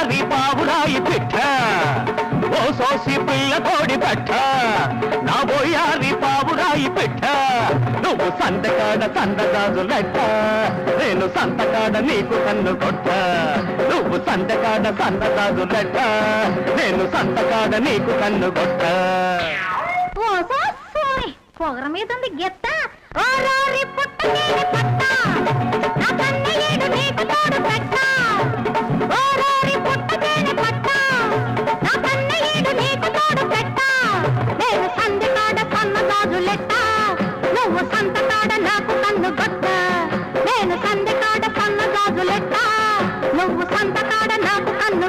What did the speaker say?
బొయ్యారి పావురాయి పిట్ట. ఓ సోసి పిల్ల కోడి పెట్ట. నా బొయ్యారి పావురాయి పెట్ట. నువ్వు సంతకాడ సందగాజు లెట్ట. నేను సంతకాడ నీకు కన్ను కొట్ట. నువ్వు సంతకాడ సందగాజు లెట్ట. నేను సంతకాడ నీకు కన్ను కొట్ట. పొగర మీద ఉంది గెత్త. ఓ రారి పుట్టకే నువ్వు సంత కాడ నాకు కన్ను గొద్ద నేను సంత కాడ సన్న గాజులెట్ట. నువ్వు సంత కాడ నాకు కన్ను